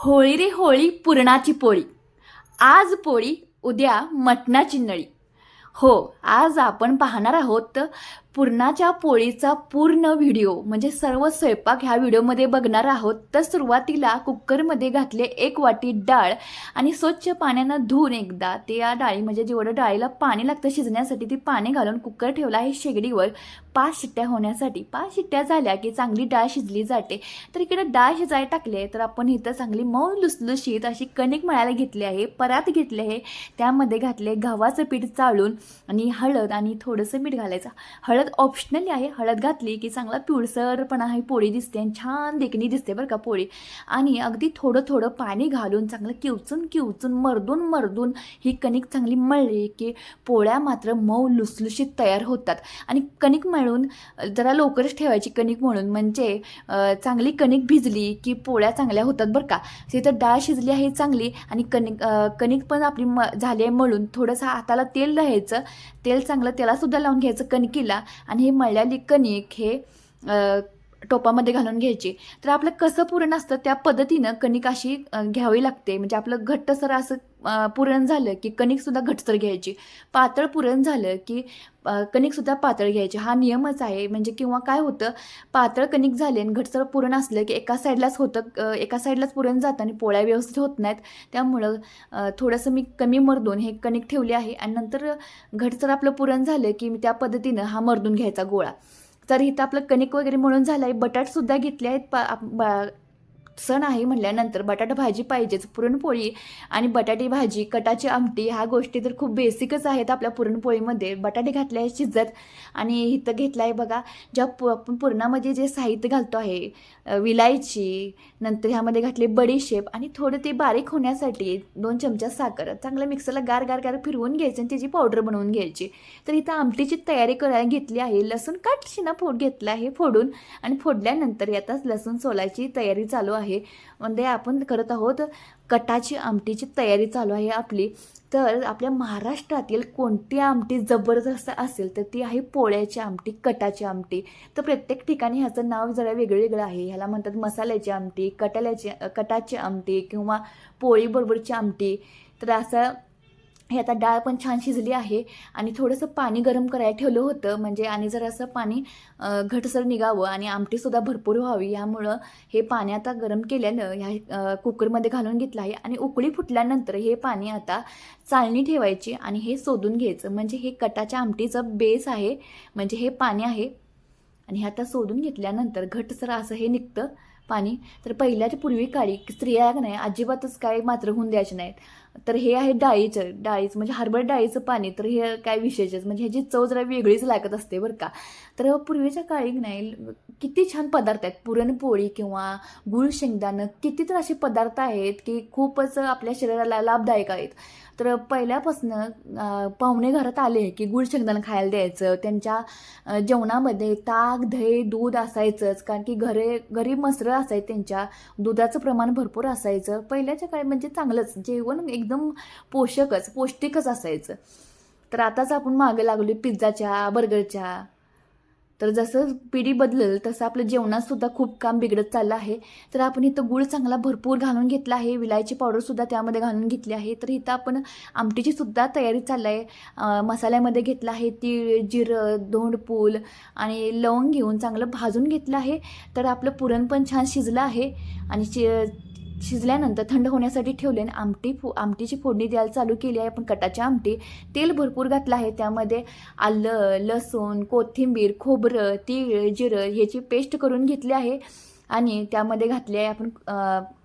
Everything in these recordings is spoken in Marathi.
होळी रे होळी पुरणाची पोळी. आज पोळी उद्या मटणाची नळी. हो आज आपण पाहणार आहोत पुरणाच्या पोळीचा पूर्ण व्हिडिओ म्हणजे सर्व स्वयंपाक ह्या व्हिडिओमध्ये बघणार आहोत. तर सुरुवातीला कुकरमध्ये घातले एक वाटी डाळ आणि स्वच्छ पाण्यानं धुवून एकदा ते या डाळी म्हणजे जेवढं डाळीला पाणी लागतं शिजण्यासाठी ती पाणी घालून कुकर ठेवला आहे शेगडीवर. पाच शिट्ट्या होण्यासाठी. पाच शिट्ट्या झाल्या की चांगली डाळ शिजली जाते. तर इकडे डाळ शिजायला टाकली तर आपण इथं चांगली मऊ लुसलुशीत अशी कणिक मळायला घेतली आहे परात घेतले आहे. त्यामध्ये घातले गव्हाचं पीठ चाळून आणि हळद आणि थोडंसं मीठ घालायचं. हळद ऑप्शनली आहे. हळद घातली की चांगला पिवळसरपणा ही पोळी दिसते आणि छान देखणी दिसते बरं का पोळी. आणि अगदी थोडं थोडं पाणी घालून चांगलं किवचून किवचून मर्दून मर्दून ही कणिक चांगली मळली की पोळ्या मात्र मऊ लुसलुशीत तयार होतात. आणि कणिक मळून जरा लवकरच ठेवायची कणिक म्हणून म्हणजे चांगली कणिक भिजली की पोळ्या चांगल्या होतात बरं का. तिथं डाळ शिजली आहे चांगली आणि कणिक कणिक पण आपली म झाली आहे मळून. थोडंसं हाताला तेल द्यायचं तेल चांगलं त्यालासुद्धा लावून घ्यायचं कणकीला. आणि हे मळल्याली कणिक हे टोपामध्ये घालून घ्यायची. तर आपलं कसं पुरण असतं त्या पद्धतीनं कणिक अशी घ्यावी लागते. म्हणजे आपलं घट्टसर असं पुरण झालं की कणिकसुद्धा घटसर घ्यायची. पातळ पुरण झालं की कणिकसुद्धा पातळ घ्यायची. हा नियमच आहे. म्हणजे किंवा काय होतं पातळ कणिक झाले आणि घटसर पुरण असलं की एका साईडलाच होतं एका साईडलाच पुरण जातं आणि पोळ्या व्यवस्थित होत नाहीत. त्यामुळं थोडंसं मी कमी मर्दून हे कणिक ठेवले आहे आणि नंतर घटसर आपलं पुरण झालं की मी त्या पद्धतीनं हा मर्दून घ्यायचा गोळा. तर इथं आपलं कणिक वगैरे म्हणून झालं आहे बटाटसुद्धा घेतले आहेत पा बा- सण आहे म्हटल्यानंतर बटाटा भाजी पाहिजेच पुरणपोळी आणि बटाटी भाजी कटाची आमटी ह्या गोष्टी तर खूप बेसिकच आहेत आपल्या पुरणपोळीमध्ये. बटाटे घातले आहे शिजत आणि इथं घेतलं आहे बघा ज्या पु आपण पुरणामध्ये जे साहित्य घालतो आहे विलायची नंतर ह्यामध्ये घातले बडीशेप आणि थोडं ते बारीक होण्यासाठी दोन चमचा साखर. चांगलं मिक्सरला गार गार गार फिरवून घ्यायचं आणि त्याची पावडर बनवून घ्यायची. तर इथं आमटीची तयारी करायला घेतली आहे. लसूण काटशीना फोड घेतला आहे फोडून आणि फोडल्यानंतर यातच लसूण सोलायची तयारी चालू आहे. म्हणजे आपण करत आहोत कटाची आमटीची तयारी चालू आहे आपली. तर आपल्या महाराष्ट्रातील कोणती आमटी जबरदस्त असेल तर ती आहे पोळ्याची आमटी कटाची आमटी. तर प्रत्येक ठिकाणी ह्याचं नाव जरा वेगळं वेगळं आहे. ह्याला म्हणतात मसाल्याची आमटी कटाल्याची कटाची आमटी किंवा पोळीबरोबरची आमटी. तर असं हे आता डाळ पण छान शिजली आहे आणि थोडंसं पाणी गरम करायला ठेवलं होतं म्हणजे आणि जरासं पाणी घटसर निघावं आणि आमटीसुद्धा भरपूर व्हावी यामुळं हे पाणी आता गरम केल्यानं ह्या कुकरमध्ये घालून घेतलं आहे आणि उकळी फुटल्यानंतर हे पाणी आता चाळणी ठेवायची आणि हे सोदून घ्यायचं म्हणजे हे कटाच्या आमटीचं बेस आहे म्हणजे हे पाणी आहे आणि हे आता शोधून घेतल्यानंतर घटसर असं हे निघतं पाणी. तर पहिल्याच्या पूर्वी काळी स्त्रिया नाही अजिबातच काय मात्र होऊन द्यायचे नाहीत. तर हे आहे डाळीचं डाळीचं म्हणजे हरभर डाळीचं पाणी तर हे काय विशेषच म्हणजे ह्याची चव जरा वेगळीच लागत असते बरं का. तर पूर्वीच्या काळी नाही किती छान पदार्थ आहेत पुरणपोळी किंवा गुळ शेंगदाणं किती तर असे पदार्थ आहेत की खूपच आपल्या शरीराला लाभदायक आहेत. तर पहिल्यापासनं पाहुणे घरात आले की गुळ शेंगदाणं खायला द्यायचं त्यांच्या जेवणामध्ये ताक दही दूध असायचंच कारण की घरे घरी मसरं असायचं त्यांच्या दुधाचं प्रमाण भरपूर असायचं. पहिल्याच्या काळी म्हणजे चांगलंच जेवण एकदम पोषकच पौष्टिकच असायचं. तर आताच आपण मागे लागलो पिझ्झाच्या बर्गरच्या. तर जसं पिढी बदलेल तसं आपलं जेवणातसुद्धा खूप काम बिघडत चाललं आहे. तर आपण इथं गुळ चांगला भरपूर घालून घेतला आहे. विलायची पावडरसुद्धा त्यामध्ये घालून घेतली आहे. तर इथं आपण आमटीची सुद्धा तयारी चाललं आहे. मसाल्यामध्ये घेतला आहे तीळ जिरं दोंडपूल आणि लवंग घेऊन चांगलं भाजून घेतलं आहे. तर आपलं पुरण पण छान शिजलं आहे आणि शि शिजल्यानंतर थंड होण्यासाठी ठेवले आणि आमटी फो आमटीची फोडणी द्यायला चालू केली आहे. आपण कटाची आमटी तेल भरपूर घातलं आहे. त्यामध्ये आलं लसूण कोथिंबीर खोबरं तीळ जिरं ह्याची पेस्ट करून घेतली आहे. आणि त्यामध्ये घातले आहे आपण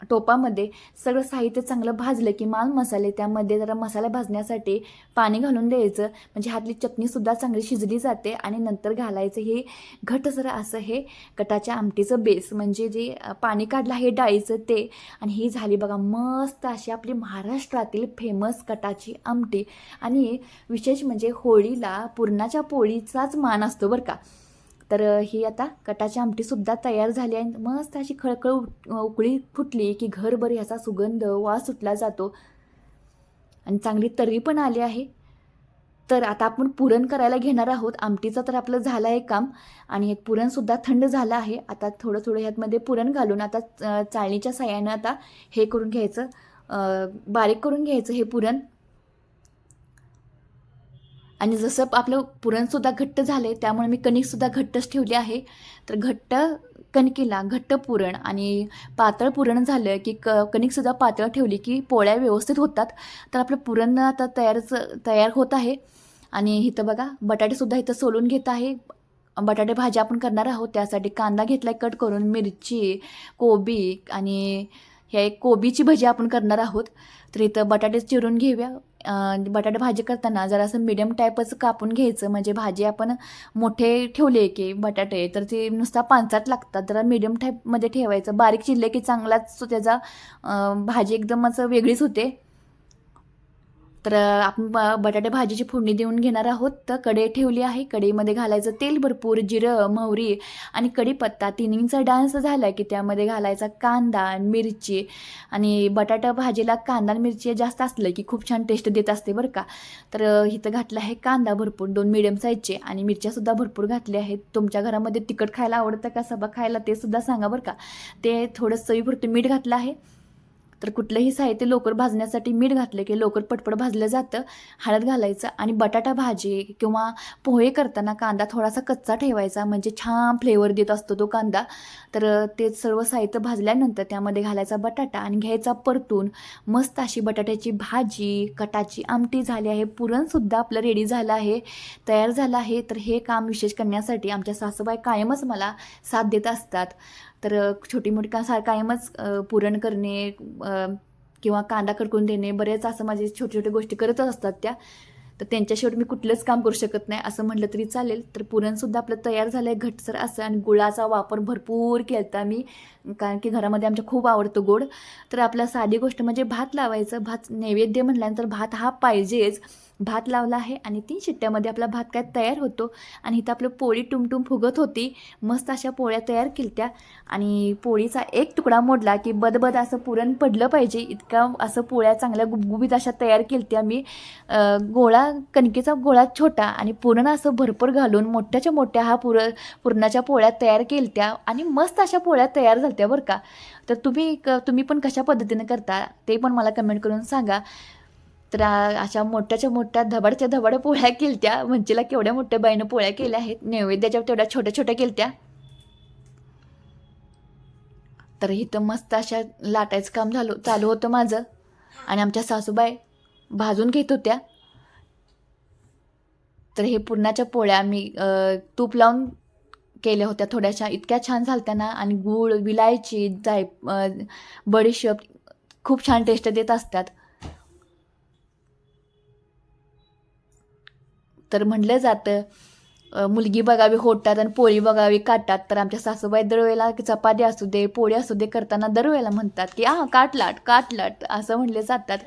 टोपामध्ये सगळं साहित्य चांगलं भाजलं की माल मसाले त्यामध्ये जरा मसाला भाजण्यासाठी पाणी घालून द्यायचं. म्हणजे हातली चटणीसुद्धा चांगली शिजली जाते आणि नंतर घालायचं हे घटसर असं हे कटाच्या आमटीचं बेस म्हणजे जे पाणी काढलं हे डाळीचं ते. आणि ही झाली बघा मस्त अशी आपली महाराष्ट्रातील फेमस कटाची आमटी. आणि विशेष म्हणजे होळीला पुरणाच्या पोळीचाच मान असतो बरं का. तर ही आता कटाची आमटीसुद्धा तयार झाली आहे. मस्त अशी खळखळ उकळी फुटली की घरभर ह्याचा सुगंध वास सुटला जातो. आणि चांगली तर्री पण आली आहे. तर आता आपण पुरण करायला घेणार आहोत. आमटीचं तर आपलं झालं आहे काम. आणि एक पुरणसुद्धा थंड झालं आहे. आता थोडं थोडं ह्यातमध्ये पुरण घालून आता चाळणीच्या साह्यानं आता हे करून घ्यायचं. बारीक करून घ्यायचं हे पुरण. आणि जसं आपलं पुरणसुद्धा घट्ट झालं आहे त्यामुळे मी कणिकसुद्धा घट्टच ठेवली आहे. तर घट्ट कणकेला घट्ट पुरण आणि पातळ पुरण झालं की क कणिकसुद्धा पातळ ठेवली की पोळ्या व्यवस्थित होतात. तर आपलं पुरण आता तयारच तयार होत आहे. आणि इथं बघा बटाटेसुद्धा इथं सोलून घेत आहे. बटाटे भाजी आपण करणार आहोत त्यासाठी कांदा घेतला कट करून मिरची कोबी आणि हे कोबीची भजी आपण करणार आहोत. तर इथं बटाटे चिरून घेऊया. बटाटे भाजी करताना जरासं मिडियम टाईपच कापून घ्यायचं. म्हणजे भाजी आपण मोठे ठेवले की बटाटे तर ते नुसता पांचात लागतात. जरा मिडियम टाईपमध्ये ठेवायचं. बारीक चिरले की चांगलाच त्याचा भाजी एकदमच वेगळीच होते. तर आपण ब बटाटे भाजीची फोडणी देऊन घेणार आहोत. तर कढई ठेवली आहे. कढईमध्ये घालायचं तेल भरपूर जिरं मोहरी आणि कढीपत्ता. तिन्हींचा डान्स झाला की त्यामध्ये घालायचा कांदा मिरची. आणि बटाटा भाजीला कांदा आणि मिरची जास्त असलं की खूप छान टेस्ट देत असते बरं का. तर इथं घातलं आहे कांदा भरपूर दोन मिडियम साईजचे आणि मिरच्यासुद्धा भरपूर घातल्या आहेत. तुमच्या घरामध्ये तिखट खायला आवडतं का? सबा खायला ते सुद्धा सांगा बरं का. ते थोडं चवीपुरतं मीठ घातलं आहे. तर कुठलंही साहित्य लवकर भाजण्यासाठी मीठ घातलं की लवकर पटपट भाजलं जातं हळद घालायचं आणि बटाटा भाजी किंवा पोहे करताना कांदा थोडासा कच्चा ठेवायचा म्हणजे छान फ्लेवर देत असतो तो कांदा. तर ते सर्व साहित्य भाजल्यानंतर त्यामध्ये घालायचा बटाटा आणि घ्यायचा परतून मस्त अशी बटाट्याची भाजी कटाची आमटी झाली आहे पुरणसुद्धा आपलं रेडी झालं आहे तयार झालं आहे. तर हे काम विशेष करण्यासाठी आमच्या सासूबाई कायमच मला साथ देत असतात. तर छोटी मोठी का सार कायमच पुरण करणे किंवा कांदा खडकून देणे बरेच असं माझे छोटे छोटे गोष्टी करतच असतात त्या. तर त्यांच्याशिवाय मी कुठलंच काम करू शकत नाही असं म्हटलं तरी चालेल. तर पुरणसुद्धा आपलं तयार झालं आहे घटसर असं आणि गुळाचा वापर भरपूर केला मी कारण की घरामध्ये आमच्या खूप आवडतो गोड. तर आपला साधी गोष्ट म्हणजे भात लावायचं. भात नैवेद्य म्हटल्यानंतर भात हा पाहिजेच. भात लावला आहे आणि तीन शिट्ट्यामध्ये आपला भात काय तयार होतो. आणि इथं आपलं पोळी टुमटुम फुगत होती. मस्त अशा पोळ्या तयार केलत्या. आणि पोळीचा एक तुकडा मोडला की बदबद असं पुरण पडलं पाहिजे. इतका असं पोळ्या चांगल्या गुबगुबीत अशा तयार केलत्या मी. गोळा कणकेचा गोळा छोटा आणि पुरण असं भरपूर घालून मोठ्याच्या मोठ्या हा पुर पुरणाच्या पोळ्या तयार केलत्या. आणि मस्त अशा पोळ्या तयार झाल्या बरं का. तर तुम्ही तुम्ही पण कशा पद्धतीने करता ते पण मला कमेंट करून सांगा. तर अशा मोठ्याच्या मोठ्या धबाडच्या धबड पोळ्या केलत्या. म्हणजेला केवढ्या मोठ्या बाईनं पोळ्या केल्या आहेत. नैवेद्याच्या तेवढ्या छोट्या छोट्या केलत्या. तर इथं मस्त अशा लाटायचं काम झालं चालू होतं माझं. आणि आमच्या सासूबाई भाजून घेत होत्या. तर हे पुरणाच्या पोळ्या मी तूप लावून केल्या होत्या. थोड्याशा इतक्या छान झालत्या ना. आणि गूळ विलायची जाय बडीशेप खूप छान टेस्ट देत असतात. तर म्हटलं जातं. मुलगी बघावी होटात आणि पोळी बघावी काटात तर आमच्या सासूबाई दरवेळेला चपाती असू दे पोळी असू दे करताना दरवेळेला म्हणतात की हा काटलाट काटलाट असं म्हणले जातात.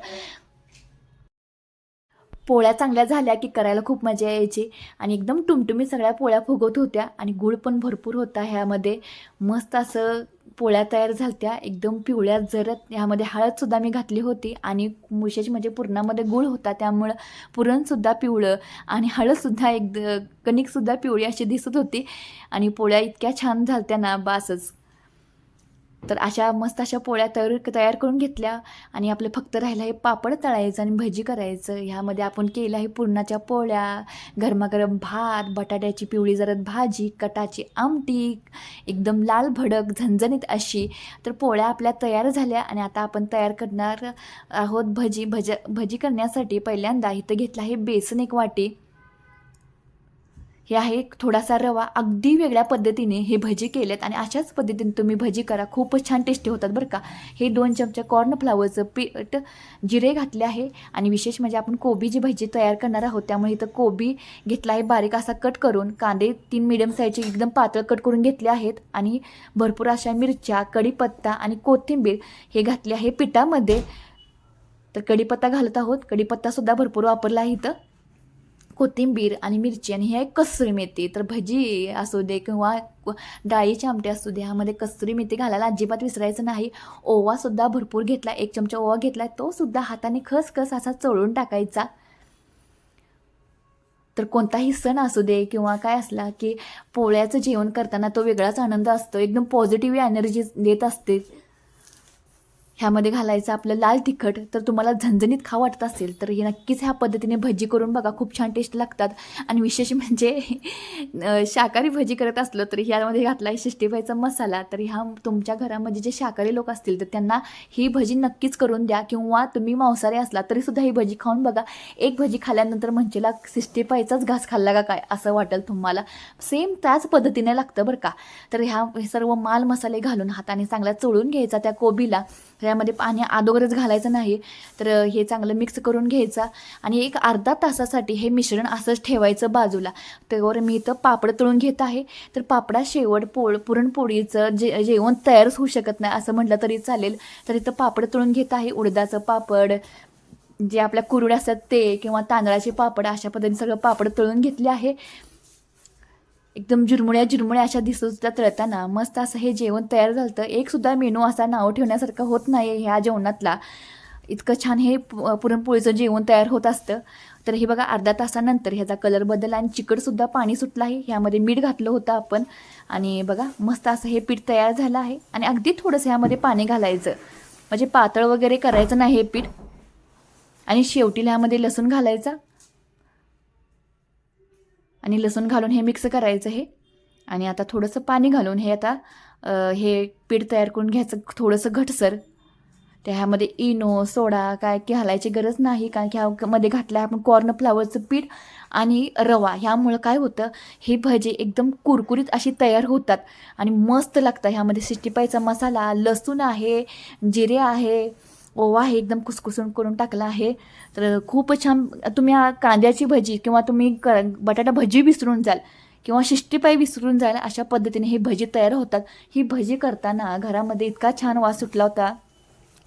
पोळ्या चांगल्या झाल्या की करायला खूप मजा यायची. आणि एकदम टुमटुमी सगळ्या पोळ्या फुगत होत्या आणि गुळ पण भरपूर होता ह्यामध्ये. मस्त असं पोळ्या तयार झाल्या एकदम पिवळ्या जरत ह्यामध्ये हळदसुद्धा मी घातली होती आणि विशेष म्हणजे पुरणामध्ये गुळ होता त्यामुळं पुरणसुद्धा पिवळं आणि हळदसुद्धा एक कणिकसुद्धा पिवळी अशी दिसत होती. आणि पोळ्या इतक्या छान झालत्या ना बासच. तर अशा मस्त अशा पोळ्या तयार तयार करून घेतल्या आणि आपलं फक्त राहिलं हे पापड तळायचं आणि भजी करायचं. ह्यामध्ये आपण केलं आहे पुरणाच्या पोळ्या गरमागरम भात बटाट्याची पिवळी जरत भाजी कटाची आमटी एकदम लाल भडक झणझणीत अशी. तर पोळ्या आपल्या तयार झाल्या आणि आता आपण तयार करणार आहोत भजी. भज भजी करण्यासाठी पहिल्यांदा इथं घेतलं आहे बेसन एक वाटी. हे आहे थोडासा रवा. अगदी वेगळ्या पद्धतीने हे भजी केलेत आणि अशाच पद्धतीने तुम्ही भजी करा. खूपच छान टेस्टी होतात बरं का. हे दोन चमचे कॉर्नफ्लावरचं पीठ जिरे घातले आहे आणि विशेष म्हणजे आपण कोबी जी भजी तयार करणार आहोत त्यामुळे इथं कोबी घेतला आहे बारीक असा कट करून. कांदे तीन मिडियम साईजचे एकदम पातळ कट करून घेतले आहेत आणि भरपूर अशा मिरच्या कढीपत्ता आणि कोथिंबीर हे घातले आहे पिठामध्ये. तर कढीपत्ता घालत आहोत. कढीपत्तासुद्धा भरपूर वापरला आहे इथं. कोथिंबीर आणि मिरची आणि हे कसुरी मेथी तर भजी असू दे किंवा डाळीचे आमटे असू दे ह्यामध्ये कसुरी मेथी घालायला अजिबात विसरायचं नाही. ओवासुद्धा भरपूर घेतला एक चमचा ओवा घेतला तोसुद्धा हाताने खसखस असा चोळून टाकायचा. तर कोणताही सण असू दे किंवा काय असला की पोळ्याचं जेवण करताना तो वेगळाच आनंद असतो. एकदम पॉझिटिव्ह एनर्जी देत असते. ह्यामध्ये घालायचं आपलं लाल तिखट तर तुम्हाला झणझणीत खा वाटत असेल तर हे नक्कीच ह्या पद्धतीने भजी करून बघा खूप छान टेस्ट लागतात. आणि विशेष म्हणजे शाकाहारी भजी करत असलो तर ह्यामध्ये घातला आहे शिष्टीबाईचा मसाला तर ह्या तुमच्या घरामध्ये जे शाकाहारी लोक असतील तर त्यांना ही भजी नक्कीच करून द्या किंवा तुम्ही मांसाहारी असला तरीसुद्धा ही भजी खाऊन बघा. एक भजी खाल्ल्यानंतर म्हणजेला सिष्टीपाईचाच घास खाल्ला का काय? असं वाटेल तुम्हाला. सेम त्याच पद्धतीने लागतं बरं का. तर ह्या हे सर्व माल मसाले घालून हाताने चांगला चोळून घ्यायचा त्या कोबीला. ह्यामध्ये पाणी अगोदरच घालायचं नाही. तर हे चांगलं मिक्स करून घ्यायचं आणि एक अर्धा तासासाठी हे मिश्रण असंच ठेवायचं बाजूला. त्यावर मी इथं पापड तळून घेत आहे. तर पापडा शेवट पोळ पुरणपोळीचं जे जेवण तयारच होऊ शकत नाही असं म्हटलं तरी चालेल. तर इथं पापड तळून घेत आहे. उडदाचं पापड जे आपल्या कुरुड असतात ते किंवा तांदळाचे पापड अशा पद्धतीने सगळं पापड तळून घेतले आहे. एकदम झुरमुळ्या झुरमुळ्या अशा दिसत होत्या तळताना मस्त असं हे जेवण तयार झालं होतं एक सुद्धा मेनू असा नाव ठेवण्यासारखं होत नाही ह्या जेवणातला. इतकं छान हे पुरणपोळीचं जेवण तयार होत असतं. तर हे बघा अर्धा तासानंतर ह्याचा कलर बदलला आणि चिकटसुद्धा पाणी सुटलं आहे ह्यामध्ये मीठ घातलं होतं आपण. आणि बघा मस्त असं हे पीठ तयार झालं आहे. आणि अगदी थोडंसं ह्यामध्ये पाणी घालायचं. म्हणजे पातळ वगैरे करायचं नाही हे पीठ. आणि शेवटीला ह्यामध्ये लसूण घालायचा. आणि लसूण घालून हे मिक्स करायचं हे. आणि आता थोडंसं पाणी घालून हे आता हे पीठ तयार करून घ्यायचं थोडंसं घटसर. त्या ह्यामध्ये इनो सोडा काय की घालायची गरज नाही कारण की ह्यामध्ये घातलं आहे आपण कॉर्न फ्लावरचं पीठ आणि रवा ह्यामुळं काय होतं हे भजी एकदम कुरकुरीत अशी तयार होतात. आणि मस्त लागतं. ह्यामध्ये सिष्टीपाईचा मसाला लसूण आहे जिरे आहे ओवा आहे एकदम कुसकुसून करून टाकला आहे. तर खूप छान तुम्ही कांद्याची भजी किंवा तुम्ही क बटाटा भजी विसरून जाल किंवा शिष्टीपाई विसरून जाल अशा पद्धतीने ही भजी तयार होतात. ही भजी करताना घरामध्ये इतका छान वास सुटला होता.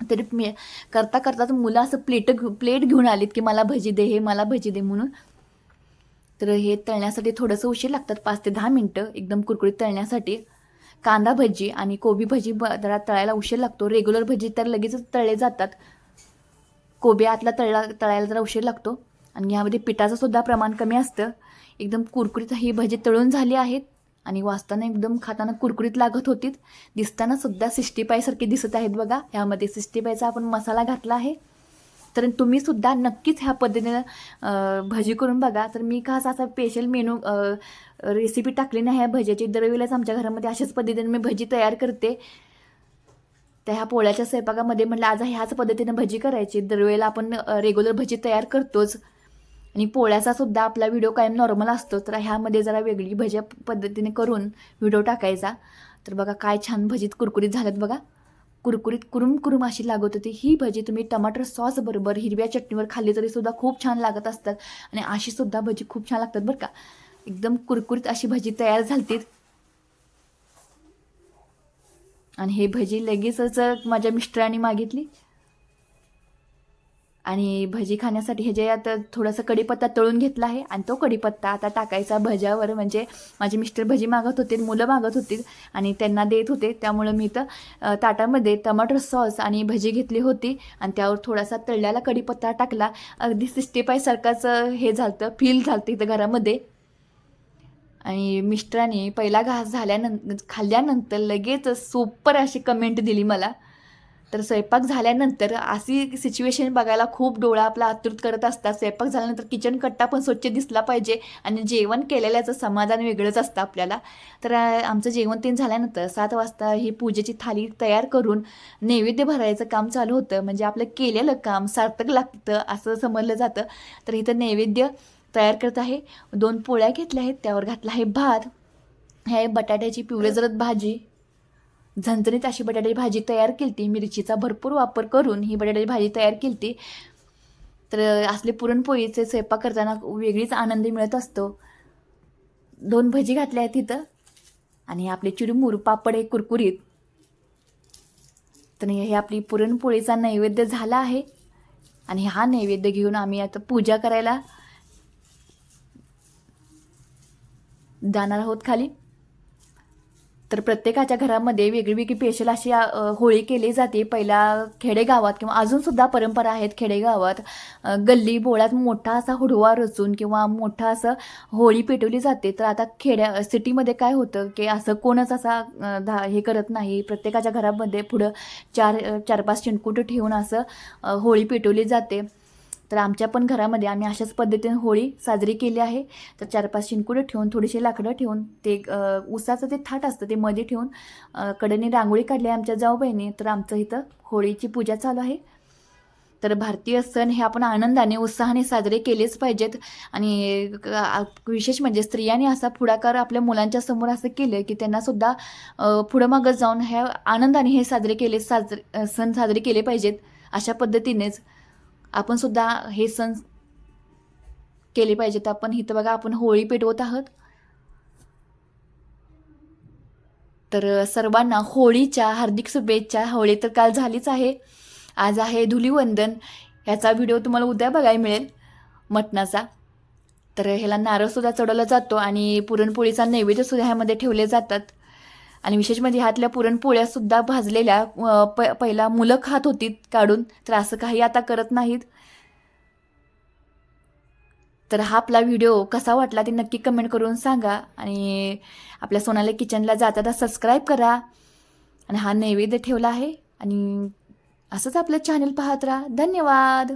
तरी मी करता करता तर मुलं असं प्लेट प्लेट घेऊन आलीत की मला भजी दे हे मला भजी दे म्हणून. तर हे तळण्यासाठी थोडंसं उशीर लागतात पाच ते दहा मिनटं एकदम कुरकुरीत तळण्यासाठी. कांदा भजी आणि कोबी भजी ब जरा तळायला उशीर लागतो. रेग्युलर भजी तर लगेचच तळले जातात. कोबी आतला तळला तळायला जरा उशीर लागतो. आणि यामध्ये पिठाचं सुद्धा प्रमाण कमी असतं. एकदम कुरकुरीत ही भजी तळून झाली आहेत आणि वाचताना एकदम खाताना कुरकुरीत लागत होतीत. दिसताना सुद्धा सिष्टीपाईसारखे दिसत आहेत बघा. ह्यामध्ये सिष्टीपाईचा आपण मसाला घातला आहे. तर तुम्ही सुद्धा नक्कीच ह्या पद्धतीनं भजी करून बघा. तर मी खास असा स्पेशल मेनू रेसिपी टाकली नाही ह्या भज्याची. दरवेळेलाच आमच्या घरामध्ये अशाच पद्धतीने मी भजी तयार करते. त्या ह्या पोळ्याच्या स्वयंपाकामध्ये म्हटलं आज ह्याच पद्धतीनं भजी करायची. दरवेळेला आपण रेग्युलर भजी तयार करतोच. आणि पोळ्याचा सुद्धा आपला व्हिडिओ कायम नॉर्मल असतो. तर ह्यामध्ये जरा वेगळी भजी पद्धतीने करून व्हिडिओ टाकायचा. तर बघा काय छान भजीत कुरकुरीत झाल्यात बघा. कुरकुरीत कुरुम कुरुम अशी लागत होती. ही भजी तुम्ही टमाटर सॉस बरोबर हिरव्या चटणीवर खाल्ली तरी सुद्धा खूप छान लागत असतात. आणि अशी सुद्धा भजी खूप छान लागतात बरं का. एकदम कुरकुरीत अशी भजी तयार झालतीत. आणि हे भजी लगेचच माझ्या मिस्टरांनी मागितली. आणि भजी खाण्यासाठी हे जे आता थोडासा कढीपत्ता तळून घेतला आहे आणि तो कढीपत्ता आता टाकायचा भज्यावर. म्हणजे माझे मिस्टर भजी मागत होते मुलं मागत होती आणि त्यांना देत होते. त्यामुळं मी तर ताटामध्ये टमाटर सॉस आणि भजी घेतली होती आणि त्यावर थोडासा तळल्याला कढीपत्ता टाकला. अगदी सिस्टीपायसारखाच हे झालं फील झालं इथं घरामध्ये. आणि मिस्टरांनी पहिला घास झाल्यानंतर खाल्ल्यानंतर लगेच सुपर अशी कमेंट दिली मला. तर स्वयंपाक झाल्यानंतर अशी सिच्युएशन बघायला खूप डोळा आपला आतुरत करत असतात. स्वयंपाक झाल्यानंतर किचन कट्टा पण स्वच्छ दिसला पाहिजे आणि जेवण केलेल्याचं समाधान वेगळंच असतं आपल्याला. तर आमचं जेवण तीन झाल्यानंतर सात वाजता ही पूजेची थाली तयार करून नैवेद्य भरायचं काम चालू होतं. म्हणजे आपलं केलेलं काम सार्थक लागतं असं समजलं जातं. तर इथं नैवेद्य तयार करत आहे. दोन पोळ्या घेतल्या आहेत. त्यावर घातला आहे भात. हे बटाट्याची पिवळे जरत भाजी. झणझणीत अशी बटाट्याची भाजी तयार केली ती मिरचीचा भरपूर वापर करून ही बटाट्याची भाजी तयार केली ती तर असले पुरणपोळीचे स्वयंपाक करताना वेगळीच आनंद मिळत असतो. दोन भजी घातल्या आहेत तिथं आणि आपले चिडमूर पापड आहे कुरकुरीत. तर हे आपली पुरणपोळीचा नैवेद्य झाला आहे. आणि हा नैवेद्य घेऊन आम्ही आता पूजा करायला जाणार आहोत खाली. तर प्रत्येकाच्या घरामध्ये वेगळी पेशल अशी होळी केली जाते. पहिला खेडेगावात किंवा अजूनसुद्धा परंपरा आहेत खेडेगावात. गल्ली बोळ्यात मोठा असा हुडवा रचून किंवा मोठा असं होळी पेटवली जाते. तर आता खेड्या सिटीमध्ये काय होतं की असं कोणच असा धा हे करत नाही. प्रत्येकाच्या घरामध्ये पुढं चार चार पाच चिणकुट ठेवून असं होळी पेटवली जाते. तर आमच्या पण घरामध्ये आम्ही अशाच पद्धतीने होळी साजरी केली आहे. तर चार पाच शिंकुडं ठेवून थोडीशी लाकडं ठेवून ते उसाचं ते थाट असतं ते मध्ये ठेवून कडेने रांगोळी काढली आहे आमच्या जाऊबाईने. तर आमचं इथं होळीची पूजा चालू आहे. तर भारतीय सण हे आपण आनंदाने उत्साहाने साजरे केलेच पाहिजेत. आणि विशेष म्हणजे स्त्रियांनी असा पुढाकार आपल्या मुलांच्या समोर असं केलं की त्यांना सुद्धा पुढं मागं जाऊन ह्या आनंदाने हे साजरे केले साजरे सण साजरे केले पाहिजेत अशा पद्धतीनेच. आपण सुद्धा हे सण केले पाहिजेत. आपण इथं बघा आपण होळी पेटवत आहोत. तर सर्वांना होळीच्या हार्दिक शुभेच्छा. होळी तर काल झालीच आहे. आज आहे धुलीवंदन. ह्याचा व्हिडिओ तुम्हाला उद्या बघायला मिळेल मटणाचा. तर ह्याला नारळसुद्धा चढवला जातो आणि पुरणपोळीचा नैवेद्यसुद्धा ह्यामध्ये ठेवले जातात. आणि विशेष म्हणजे ह्यातल्या पुरणपोळ्यासुद्धा भाजलेल्या प पहिला मुलं खात होती काढून. तर असं काही आता करत नाहीत. तर हा आपला व्हिडिओ कसा वाटला ते नक्की कमेंट करून सांगा. आणि आपल्या सोनाली किचनला जाता जाता सबस्क्राईब करा. आणि हा नैवेद्य ठेवला आहे. आणि असंच आपलं चॅनल पाहत राहा. धन्यवाद!